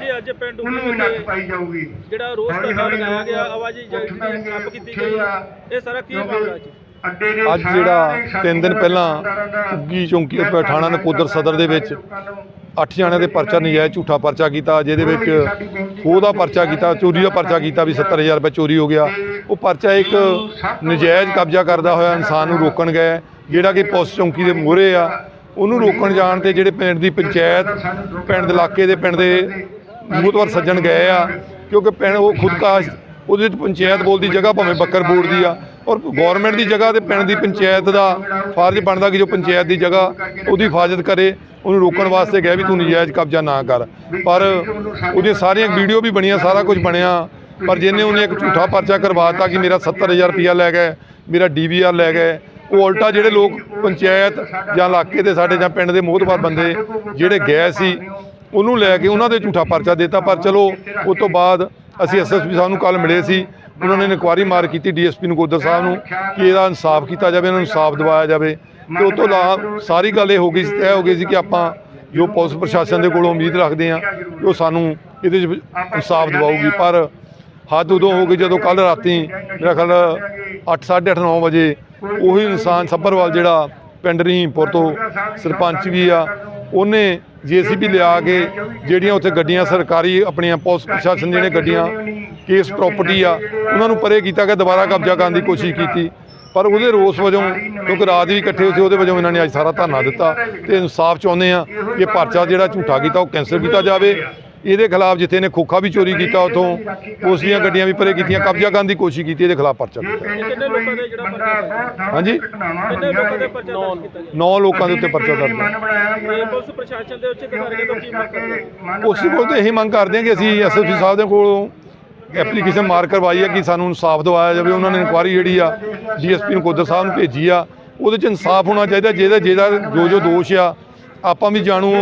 ਜੀ ਅੱਜ ਪਿੰਡ ਉਹਨੂੰ ਉਮੀਦ ਨੱਕ ਤੇ ਪਾਈ ਜਾਊਗੀ। ਜਿਹੜਾ ਰੋਸ ਹੌਲੀ ਧਰਨਾ ਹੌਲੀ ਲਗਾਇਆ ਗਿਆ ਲੋਕ ਆਵਾਜੀ ਉੱਠ ਪੈਣਗੇ, ਠੱਪ ਕੀਤੀ ਉੱਠੇ ਗਈ ਆ। ਇਹ ਸਾਰਾ ਕੀ ਕਿਉਂਕਿ ਮਾਮਲਾ ਜੀ? ਅੱਡੇ ਦੇ ਅੱਜ ਸਾਰੇ ਜਿਹੜਾ ਤਿੰਨ ਦਿਨ ਪਹਿਲਾਂ ਉੱਗੀ ਚੌਂਕੀ ਉੱਪਰ ਥਾਣਾ ਨਕੋਦਰ ਸਦਰ ਦੇ ਵਿੱਚ ਅੱਠ ਜਣਿਆਂ ਦੇ ਪਰਚਾ ਨਜਾਇਜ਼ ਝੂਠਾ ਪਰਚਾ ਕੀਤਾ ਜਿਹਦੇ ਵਿੱਚ ਖੋਹ ਦਾ ਪਰਚਾ ਕੀਤਾ ਚੋਰੀ ਦਾ ਪਰਚਾ ਕੀਤਾ ਵੀ 70000 ਰੁਪਏ ਚੋਰੀ ਹੋ ਗਿਆ। ਉਹ ਪਰਚਾ ਇੱਕ ਨਜਾਇਜ਼ ਕਬਜ਼ਾ ਕਰਦਾ ਹੋਇਆ ਇਨਸਾਨ ਨੂੰ ਰੋਕਣ ਗਏ ਜਿਹੜਾ ਕਿ ਪੁਲਿਸ ਚੌਂਕੀ ਦੇ ਮੂਹਰੇ ਆ। ਉਹਨੂੰ ਰੋਕਣ ਜਾਣ ਤੇ ਜਿਹੜੇ ਪਿੰਡ ਦੀ ਪੰਚਾਇਤ, ਪਿੰਡ ਦੇ ਇਲਾਕੇ ਦੇ, ਪਿੰਡ ਦੇ ਮੂਤਵਰ ਸੱਜਣ ਗਏ ਆ, ਕਿਉਂਕਿ ਪਿੰਡ ਉਹ ਖੁਦਕਾਸ਼ ਉਹਦੇ ਵਿੱਚ ਪੰਚਾਇਤ ਬੋਲਦੀ ਜਗ੍ਹਾ ਭਾਵੇਂ ਬੱਕਰ ਬੋਰਡ ਦੀ ਆ, ਔਰ ਗਵਰਨਮੈਂਟ ਦੀ ਜਗ੍ਹਾ ਤੇ ਪਿੰਡ ਦੀ ਪੰਚਾਇਤ ਦਾ ਫਰਜ਼ ਬਣਦਾ ਕਿ ਜੋ ਪੰਚਾਇਤ ਦੀ ਜਗ੍ਹਾ ਉਹਦੀ ਹਿਫਾਜ਼ਤ ਕਰੇ, ਉਹਨੂੰ ਰੋਕਣ ਵਾਸਤੇ ਗਿਆ ਵੀ ਤੂੰ ਨਜਾਇਜ਼ ਕਬਜ਼ਾ ਨਾ ਕਰ। ਪਰ ਉਹਦੀਆਂ ਸਾਰੀਆਂ ਵੀਡੀਓ ਵੀ ਬਣੀਆਂ, ਸਾਰਾ ਕੁਝ ਬਣਿਆ, ਪਰ ਜਿਹਨੇ ਉਹਨੇ ਇੱਕ ਝੂਠਾ ਪਰਚਾ ਕਰਵਾਤਾ ਕਿ ਮੇਰਾ 70000 ਰੁਪਇਆ ਲੈ ਗਏ, ਮੇਰਾ ਡੀਵੀਆਰ ਲੈ ਗਏ ਉਹ ਉਲਟਾ ਜਿਹੜੇ ਲੋਕ ਪੰਚਾਇਤ ਜਾਂ ਇਲਾਕੇ ਦੇ ਸਾਡੇ ਜਾਂ ਪਿੰਡ ਦੇ ਮੋਹਤਬਾਰ ਬੰਦੇ ਜਿਹੜੇ ਗਏ ਸੀ, ਉਹਨੂੰ ਲੈ ਕੇ ਉਹਨਾਂ ਦੇ ਝੂਠਾ ਪਰਚਾ ਦਿੱਤਾ, ਪਰ ਚਲੋ ਉਸ ਤੋਂ ਬਾਅਦ ਅਸੀਂ ਐਸਐਸਪੀ ਸਾਹਿਬ ਨੂੰ ਕੱਲ ਮਿਲੇ ਸੀ, ਉਹਨਾਂ ਨੇ ਇਨਕੁਆਰੀ ਮਾਰ ਕੀਤੀ ਡੀਐਸਪੀ ਨਕੋਦਰ ਸਾਹਿਬ ਨੂੰ, ਕਿ ਇਹਦਾ ਇਨਸਾਫ ਕੀਤਾ ਜਾਵੇ, ਇਹਨਾਂ ਨੂੰ ਇਨਸਾਫ ਦਿਵਾਇਆ ਜਾਵੇ। ਤੇ ਉਸ ਤੋਂ ਇਲਾਵਾ ਸਾਰੀ ਗੱਲ ਇਹ ਹੋ ਗਈ ਸੀ, ਤੈਅ ਹੋ ਗਈ ਸੀ ਕਿ ਆਪਾਂ ਜੋ ਪੁਲਿਸ ਪ੍ਰਸ਼ਾਸਨ ਦੇ ਕੋਲੋਂ ਉਮੀਦ ਰੱਖਦੇ ਹਾਂ ਕਿ ਉਹ ਸਾਨੂੰ ਇਹਦੇ 'ਚ ਇਨਸਾਫ ਦਿਵਾਊਗੀ। ਪਰ ਹੱਦ ਉਦੋਂ ਹੋ ਗਈ ਜਦੋਂ ਕੱਲ ਰਾਤੀ, ਮੇਰਾ ਖਿਆਲ 8:30 9 ਵਜੇ ਉਹੀ ਇਨਸਾਨ ਸੱਭਰਵਾਲ ਜਿਹੜਾ ਪਿੰਡ ਰਹੀਮਪੁਰ ਤੋਂ ਸਰਪੰਚ ਵੀ ਆ, ਉਹਨੇ ਜੀਸੀਬੀ ਲਿਆ ਕੇ ਜਿਹੜੀਆਂ ਉੱਥੇ ਗੱਡੀਆਂ ਸਰਕਾਰੀ ਆਪਣੀਆਂ ਪੁਲਿਸ ਪ੍ਰਸ਼ਾਸਨ ਜਿਹੜੇ ਗੱਡੀਆਂ ਕੇਸ ਪ੍ਰਾਪਰਟੀ ਆ, ਉਹਨਾਂ ਨੂੰ ਪਰੇ ਕੀਤਾ ਕਿ ਦੁਬਾਰਾ ਕਬਜ਼ਾ ਕਰਨ ਦੀ ਕੋਸ਼ਿਸ਼ ਕੀਤੀ। ਪਰ ਉਹਦੇ ਰੋਸ ਵਜੋਂ, ਕਿਉਂਕਿ ਰਾਤ ਵੀ ਇਕੱਠੇ ਹੋਏ ਸੀ, ਉਹਦੇ ਵਜੋਂ ਇਹਨਾਂ ਨੇ ਅੱਜ ਸਾਰਾ ਧਰਨਾ ਦਿੱਤਾ ਤੇ ਇਨਸਾਫ ਚਾਹੁੰਦੇ ਆ ਕਿ ਪਰਚਾ ਜਿਹੜਾ ਝੂਠਾ ਕੀਤਾ, ਉਹ ਕੈਂਸਲ ਕੀਤਾ ਜਾਵੇ। ਇਹਦੇ ਖਿਲਾਫ ਜਿੱਥੇ ਨੇ ਖੋਖਾ ਵੀ ਚੋਰੀ ਕੀਤਾ ਉਥੋਂ ਉਸ ਦੀਆਂ ਗੱਡੀਆਂ ਵੀ ਪਰੇ ਕੀਤੀਆਂ ਕਬਜ਼ਾ ਕਰਨ ਦੀ ਕੋਸ਼ਿਸ਼ ਕੀਤੀ ਇਹਦੇ ਖਿਲਾਫ ਪਰਚਾ ਦਰਜ ਹਾਂਜੀ? ਕਿੰਨੇ ਲੋਕਾਂ ਦੇ ਪਰਚਾ ਦਰਜ ਕੀਤਾ ਗਿਆ? 9 ਲੋਕਾਂ ਦੇ ਉੱਤੇ ਪਰਚਾ ਦਰਜ ਪੁਲਿਸ ਪ੍ਰਸ਼ਾਸਨ ਦੇ ਉੱਚ ਅਧਿਕਾਰੀਆਂ ਤੋਂ ਕੀ ਮੰਗ ਕਰਦੇ ਹੋ? ਉਸੇ ਕੋਲ ਤਾਂ ਇਹੀ ਮੰਗ ਕਰਦੇ ਹਾਂ ਕਿ ਅਸੀਂ ਐਸਐਸਪੀ ਸਾਹਿਬ ਦੇ ਕੋਲੋਂ ਐਪਲੀਕੇਸ਼ਨ ਮਾਰ ਕਰਵਾਈ ਹੈ ਕਿ ਸਾਨੂੰ ਇਨਸਾਫ ਦਿਵਾਇਆ ਜਾਵੇ ਉਹਨਾਂ ਨੇ ਇਨਕੁਆਰੀ ਜਿਹੜੀ ਆ ਡੀਐਸਪੀ ਨੂੰ ਕੋਦਰ ਸਾਹਿਬ ਨੂੰ ਭੇਜੀ ਆ। ਉਹਦੇ ਚ ਇਨਸਾਫ ਹੋਣਾ ਚਾਹੀਦਾ ਜਿਹਦਾ ਜਿਹਦਾ ਜੋ ਜੋ ਦੋਸ਼ ਆ ਆਪਾਂ ਵੀ ਜਾਣੂ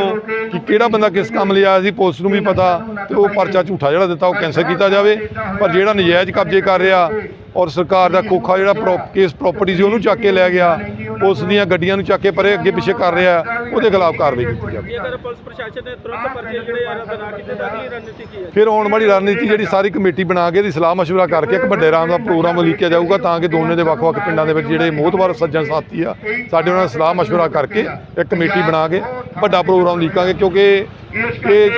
ਕਿ ਕਿਹੜਾ ਬੰਦਾ ਕਿਸ ਕੰਮ ਲਈ ਆਇਆ ਸੀ ਪੁਲਿਸ ਨੂੰ ਵੀ ਪਤਾ ਤੇ ਉਹ ਪਰਚਾ ਝੂਠਾ ਜਿਹੜਾ ਦਿੱਤਾ ਉਹ ਕੈਂਸਲ ਕੀਤਾ ਜਾਵੇ ਪਰ ਜਿਹੜਾ ਨਜਾਇਜ਼ ਕਬਜ਼ੇ ਕਰ ਰਿਹਾ ਔਰ ਸਰਕਾਰ ਦਾ ਖੋਖਾ ਜਿਹੜਾ ਪ੍ਰੋ- ਕੇਸ ਪ੍ਰਾਪਰਟੀ ਸੀ ਉਹਨੂੰ ਚੱਕ ਕੇ ਲੈ ਗਿਆ ਪੁਲਿਸ ਦੀਆਂ ਗੱਡੀਆਂ ਨੂੰ ਚੱਕ ਕੇ ਪਰੇ ਅੱਗੇ ਪਿੱਛੇ ਕਰ ਰਿਹਾ ਉਹਦੇ ਖਿਲਾਫ ਕਾਰਵਾਈ ਕੀਤੀ ਜਾਵੇ ਜੇਕਰ ਪੁਲਿਸ ਪ੍ਰਸ਼ਾਸਨ ਨੇ ਤੁਰੰਤ ਪਰਚੇ ਜਿਹੜੇ ਆ ਰੱਦ ਨਾ ਕੀਤੇ ਤਾਂ ਅਗਲੀ ਰਣਨੀਤੀ ਕੀ ਹੈ ਫਿਰ ਆਉਣ ਵਾਲੀ ਰਣਨੀਤੀ ਜਿਹੜੀ ਸਾਰੀ ਕਮੇਟੀ ਬਣਾ ਕੇ ਇਹਦੀ ਸਲਾਹ مشورہ ਕਰਕੇ ਇੱਕ ਵੱਡੇ ਰਾਮ ਦਾ ਪ੍ਰੋਗਰਾਮ ਉਲੀਕਿਆ ਜਾਊਗਾ ਤਾਂ ਕਿ ਦੋਨੇ ਦੇ ਵੱਖ-ਵੱਖ ਪਿੰਡਾਂ ਦੇ ਵਿੱਚ ਜਿਹੜੇ ਮੋਹਤਵਾਰ ਸੱਜਣ ਸਾਥੀ ਆ ਸਾਡੇ ਉਹਨਾਂ ਨਾਲ ਸਲਾਹ مشورہ ਕਰਕੇ ਇੱਕ ਕਮੇਟੀ ਬਣਾ ਕੇ ਵੱਡਾ ਪ੍ਰੋਗਰਾਮ ਲੀਕਾਂਗੇ ਕਿਉਂਕਿ ਇਹ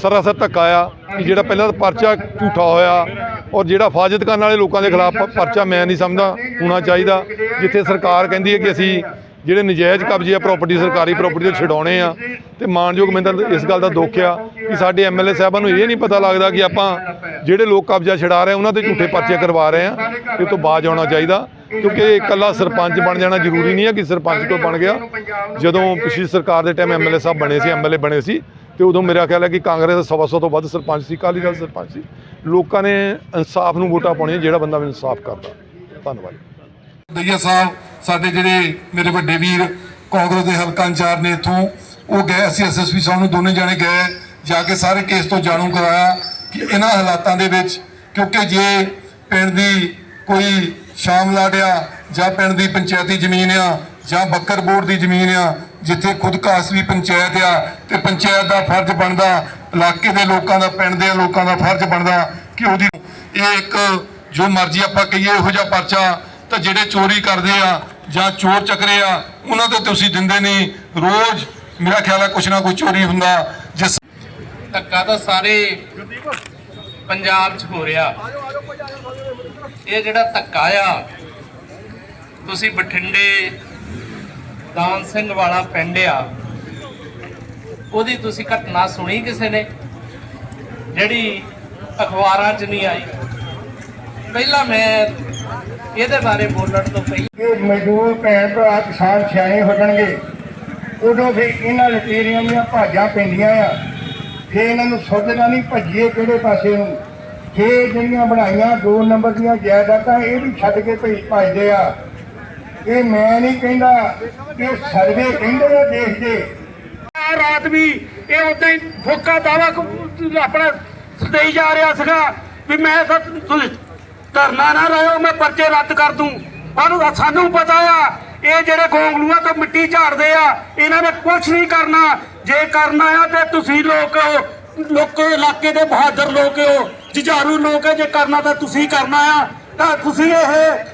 ਸਰਾਸਰ ਧੱਕਾ ਆ ਕਿ ਜਿਹੜਾ ਪਹਿਲਾਂ ਤਾਂ ਪਰਚਾ ਝੂਠਾ ਹੋਇਆ ਔਰ ਜਿਹੜਾ ਫਾਜ਼ਤ ਕਰਨ ਵਾਲੇ ਲੋਕਾਂ ਦੇ ਖਿਲਾਫ ਪਰਚਾ ਮੈਂ ਨਹੀਂ ਸਮਝਦਾ ਹੋਣਾ ਚਾਹੀਦਾ ਜਿੱਥੇ ਸਰਕਾਰ ਕਹਿੰਦੀ ਹੈ ਕਿ ਅਸੀਂ ਜਿਹੜੇ ਨਜਾਇਜ਼ ਕਬਜ਼ੇ ਆ ਪ੍ਰਾਪਰਟੀ ਸਰਕਾਰੀ ਪ੍ਰਾਪਰਟੀ ਤੋਂ ਛਡਾਉਣੇ ਆ ਤੇ ਮਾਨਯੋਗ ਮੈਨੂੰ ਇਸ ਗੱਲ ਦਾ ਦੁੱਖ ਆ ਕਿ ਸਾਡੇ ਐਮਐਲਏ ਸਾਹਿਬਾਂ ਨੂੰ ਇਹ ਨਹੀਂ ਪਤਾ ਲੱਗਦਾ ਕਿ ਆਪਾਂ ਜਿਹੜੇ ਲੋਕ ਕਬਜ਼ਾ ਛਡਾ ਰਹੇ ਆ, ਉਹਨਾਂ 'ਤੇ ਝੂਠੇ ਪਰਚੇ ਕਰਵਾ ਰਹੇ ਆ ਇਹ ਤੋਂ ਬਾਜ ਆਉਣਾ ਚਾਹੀਦਾ। ਕਿਉਂਕਿ ਇਕੱਲਾ ਸਰਪੰਚ ਬਣ ਜਾਣਾ ਜ਼ਰੂਰੀ ਨਹੀਂ ਹੈ ਕਿ ਸਰਪੰਚ ਤੋਂ ਬਣ ਗਿਆ। ਜਦੋਂ ਪਿਛਲੀ ਸਰਕਾਰ ਦੇ ਟਾਈਮ ਐਮਐਲਏ ਸਾਹਿਬ ਬਣੇ ਸੀ ਐਮਐਲਏ ਬਣੇ ਸੀ, ਤੇ ਉਦੋਂ ਮੇਰਾ ਖਿਆਲ ਹੈ ਕਿ ਕਾਂਗਰਸ ਦਾ ਸਵਾ ਸੌ ਤੋਂ ਵੱਧ ਸਰਪੰਚ ਸੀ, ਅਕਾਲੀ ਦਲ ਸਰਪੰਚ ਸੀ। ਲੋਕਾਂ ਨੇ ਇਨਸਾਫ ਨੂੰ ਵੋਟਾਂ ਪਾਉਣੀਆਂ, ਜਿਹੜਾ ਬੰਦਾ ਵੀ ਇਨਸਾਫ ਕਰਦਾ। ਧੰਨਵਾਦ। ਦਈਆ ਸਾਹਿਬ, ਸਾਡੇ ਜਿਹੜੇ ਮੇਰੇ ਵੱਡੇ ਵੀਰ ਕਾਂਗਰਸ ਦੇ ਹਲਕਾ ਇੰਚਾਰਜ ਨੇ ਇੱਥੋਂ, ਉਹ ਗਏ ਅਸੀਂ ਐਸਐਸਪੀ ਸਾਹਿਬ ਨੂੰ, ਦੋਨੇ ਜਾਣੇ ਗਏ, ਜਾ ਕੇ ਸਾਰੇ ਕੇਸ ਤੋਂ ਜਾਣੂ ਕਰਾਇਆ ਕਿ ਇਹਨਾਂ ਹਾਲਾਤਾਂ ਦੇ ਵਿੱਚ, ਕਿਉਂਕਿ ਜੇ ਪਿੰਡ ਦੀ ਕੋਈ ਸ਼ਾਮ ਲਾੜਿਆ ਜਾਂ ਪਿੰਡ ਦੀ ਪੰਚਾਇਤੀ ਜ਼ਮੀਨ ਆ, ਜਾਂ ਬੱਕਰ ਬੋਰਡ ਦੀ ਜ਼ਮੀਨ ਆ, ਜਿੱਥੇ ਖੁਦ ਕਾਸਵੀ ਪੰਚਾਇਤ ਆ, ਤੇ ਪੰਚਾਇਤ ਦਾ ਫਰਜ਼ ਬਣਦਾ, ਇਲਾਕੇ ਦੇ ਲੋਕਾਂ ਦਾ, ਪਿੰਡ ਦੇ ਲੋਕਾਂ ਦਾ ਫਰਜ਼ ਬਣਦਾ ਕਿ ਉਹਦੀ ਇਹ ਇੱਕ ਜੋ ਮਰਜ਼ੀ ਆਪਾਂ ਕਹੀਏ, ਇਹੋ ਜਿਹਾ ਪਰਚਾ ਤਾਂ ਜਿਹੜੇ ਚੋਰੀ ਕਰਦੇ ਆ, ਜਾਂ ਚੋਰ ਚੱਕਰੇ ਆ, ਉਹਨਾਂ ਤੇ ਤੁਸੀਂ ਦਿੰਦੇ ਨਹੀਂ। ਰੋਜ਼ ਮੇਰਾ ਖਿਆਲ ਆ ਕੁਛ ਨਾ ਕੁਛ ਚੋਰੀ ਹੁੰਦਾ, ਜਿਸ ਧੱਕਾ ਤਾਂ ਸਾਰੇ ਪੰਜਾਬ 'ਚ ਹੋ ਰਿਹਾ। ਇਹ ਜਿਹੜਾ ਧੱਕਾ ਆ, ਤੁਸੀਂ ਬਠਿੰਡੇ ਦਾਨ ਸਿੰਘ ਵਾਲਾ ਪਿੰਡ ਆ, ਉਹਦੀ ਤੁਸੀਂ ਘਟਨਾ ਸੁਣੀ ਕਿਸੇ ਨੇ? ਜਿਹੜੀ ਅਖਬਾਰਾਂ 'ਚ ਨਹੀਂ ਆਈ। ਪਹਿਲਾਂ ਮੈਂ ਇਹਦੇ ਬਾਰੇ ਬੋਲਣ ਤੋਂ ਪਹਿਲਾਂ ਇਹ ਮਜ਼ਦੂਰ ਭੈਣ ਭਰਾ ਕਿਸਾਨ ਸਿਆਣੇ ਹੋ ਜਾਣਗੇ ਉਦੋਂ ਫਿਰ ਇਹਨਾਂ ਲਟੇਰੀਆਂ ਦੀਆਂ ਭਾਜਾਂ ਪੈਂਦੀਆਂ ਆ। ਫਿਰ ਇਹਨਾਂ ਨੂੰ ਸੋਚਣਾ ਨਹੀਂ, ਭੱਜੀਏ ਕਿਹੜੇ ਪਾਸੇ ਨੂੰ। ਫਿਰ ਜਿਹੜੀਆਂ ਬਣਾਈਆਂ, ਦੋ ਨੰਬਰ ਦੀਆਂ ਜਾਇਦਾਦਾਂ, ਇਹ ਵੀ ਛੱਡ ਕੇ ਭਈ ਭੱਜਦੇ ਆ। ਇਹ ਮੈਂ ਨਹੀਂ ਕਹਿੰਦਾ, ਇਹ ਸਰਵੇ ਕਹਿੰਦੇ ਆ ਦੇਸ਼ ਦੇ। ਆ ਰਾਤ ਵੀ ਇਹ ਉਦਾਂ ਹੀ ਫੋਕਾ ਦਾਵਾ ਆਪਣਾ ਸਦੇਈ ਜਾ ਰਿਹਾ ਸੀਗਾ ਵੀ ਮੈਂ ਤੁਸੀਂ ਧਰਨਾ ਨਾ ਲਾਇਓ, ਮੈਂ ਪਰਚੇ ਰੱਦ ਕਰ ਦੂੰ। ਸਾਨੂੰ ਸਾਨੂੰ ਪਤਾ ਆ, ਇਹ ਜਿਹੜੇ ਗੋਂਗਲੂਆਂ ਤੋਂ ਮਿੱਟੀ ਝਾੜਦੇ ਆ, ਇਹਨਾਂ ਨੇ ਕੁਝ ਨਹੀਂ ਕਰਨਾ। ਜੇ ਕਰਨਾ ਆ ਤੇ ਤੁਸੀਂ ਲੋਕ ਲੋਕ ਇਲਾਕੇ ਦੇ ਬਹਾਦਰ ਲੋਕ ਹੋ, ਜੁਝਾਰੂ ਲੋਕ ਜੇ ਕਰਨਾ ਤਾਂ ਤੁਸੀਂ ਕਰਨਾ ਆ ਤਾਂ ਤੁਸੀਂ ਇਹ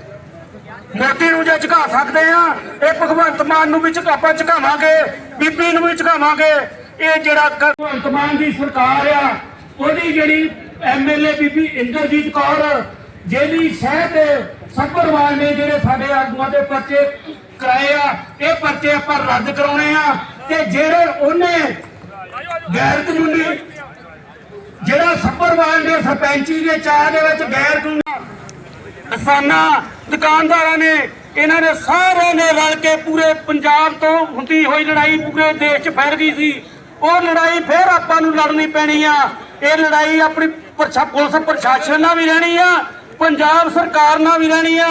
ਮੋਦੀ ਨੂੰ ਜੇ ਝੁਕਾ ਸਕਦੇ ਆ, ਇਹ ਭਗਵੰਤ ਮਾਨ ਨੂੰ ਵੀ ਝੁਕਾਪਾ ਝੁਕਾਵਾਂਗੇ, ਬੀਬੀ ਨੂੰ ਵੀ ਝੁਕਾਵਾਂਗੇ, ਇਹ ਜਿਹੜਾ ਭਗਵੰਤ ਮਾਨ ਦੀ ਸਰਕਾਰ ਆ, ਉਹਦੀ ਜਿਹੜੀ ਐਮਐਲਏ ਬੀਬੀ ਇੰਦਰਜੀਤ ਕੌਰ, ਜਿਹਦੀ ਸ਼ਹਿਦ ਸੱਭਰਵਾਲ ਨੇ ਜਿਹੜੇ ਸਾਡੇ ਆਗੂਆਂ ਦੇ ਪਰਚੇ ਕਰਾਏ ਆ, ਇਹ ਪਰਚੇ ਆਪਾਂ ਰੱਦ ਕਰਾਉਣੇ ਆ। ਤੇ ਜਿਹੜੇ ਉਹਨੇ ਗੈਰ ਕਾਨੂੰਨੀ ਜਿਹੜਾ ਸੱਭਰਵਾਲ ਨੇ ਸਰਪੰਚੀ ਦੇ ਚਾਹ ਦੇ ਵਿੱਚ ਗੈਰ ਕਾਨੂੰਨੀ ਕਿਸਾਨਾਂ, ਦੁਕਾਨਦਾਰਾਂ ਨੇ, ਇਹਨਾਂ ਨੇ ਸਾਰਿਆਂ ਨੇ ਰਲ ਕੇ ਪੂਰੇ ਪੰਜਾਬ ਤੋਂ ਹੁੰਦੀ ਹੋਈ ਲੜਾਈ ਪੂਰੇ ਦੇਸ਼ 'ਚ ਫੈਲ ਗਈ ਸੀ। ਉਹ ਲੜਾਈ ਫੇਰ ਆਪਾਂ ਨੂੰ ਲੜਨੀ ਪੈਣੀ ਆ। ਇਹ ਲੜਾਈ ਆਪਣੀ ਪੁਲਿਸ ਪ੍ਰਸ਼ਾਸਨ ਨਾਲ ਵੀ ਰਹਿਣੀ ਆ, ਪੰਜਾਬ ਸਰਕਾਰ ਨਾਲ ਵੀ ਰਹਿਣੀ ਆ।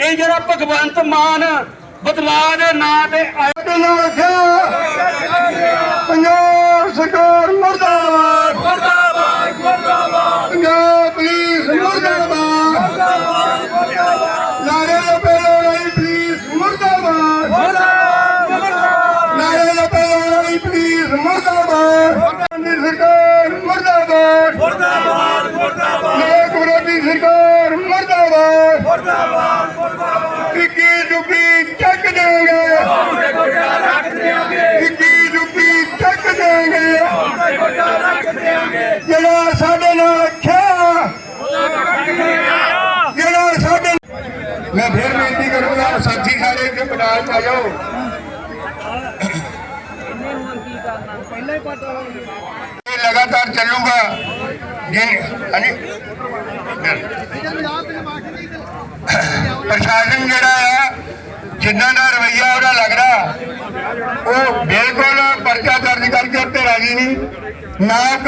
ਇਹ ਜਿਹੜਾ ਭਗਵੰਤ ਮਾਨ ਬਦਲਾਅ ਦੇ ਨਾਂ ਤੇ ਆਇਆ ਤੇ ਨਾਲ ਰੱਖਿਆ। ਪੰਜਾਬ ਸਰਕਾਰ ਮੁਰਦਾਬਾਦ ਮੁਰਦਾਬਾਦ ਪੰਜਾਬ ਪੁਲਿਸ ਮੁਰਦਾਬਾਦ ਨਾਰੇ ਦਾ ਪਹਿਲਾ ਨਹੀਂ ਪੁਲਿਸ ਮੁਰਦਾਬਾਦ ਨਾਰੇ ਦਾ ਪਹਿਲਾ ਨਹੀਂ ਪੁਲਿਸ ਮੁਰਦਾਬਾਦ ਦੀ ਸਰਕਾਰ ਮੁਰਦਾਬਾਦ ਮੁਰਦਾਬਾਦ ਮੁਰਦਾਬਾਦ ਲੋਕ ਵਿਰੋਧੀ ਸਰਕਾਰ ਮੁਰਦਾਬਾਦ ਮੁਰਦਾਬਾਦ ਮੁਰਦਾਬਾਦ ਇੱਕੀ ਜੁਗੀ ਚੱਕ ਦੇਂਗੇ ਇੱਕੀ ਜੁਗੀ ਚੱਕ ਦੇਂਗੇ ਜਿਹੜਾ ਸਾਡੇ ਨਾਲ ਰੱਖਿਆ ਜਿਹੜਾ ਸਾਡੇ ਮੈਂ ਫਿਰ ਬੇਨਤੀ ਕਰੂੰਗਾ ਸਾਥੀ ਸਾਰੇ ਇੱਥੇ ਮੈਦਾਨ 'ਚ ਆ ਜਾਓ। ਇਹ ਲਗਾਤਾਰ ਚੱਲੂਗਾ। ਜਿਨ ਹਾਂਜੀ। ਪ੍ਰਸ਼ਾਸਨ ਜਿਹੜਾ ਆ, ਜਿੰਨਾ ਦਾ ਰਵਈਆ ਉਹਦਾ ਲੱਗਦਾ। ਉਹ ਬਿਲਕੁਲ ਪਰਚਾ ਦਰਜ ਕਰਕੇ ਉੱਤੇ ਰਾਜੀ ਨਹੀਂ। ਨਾ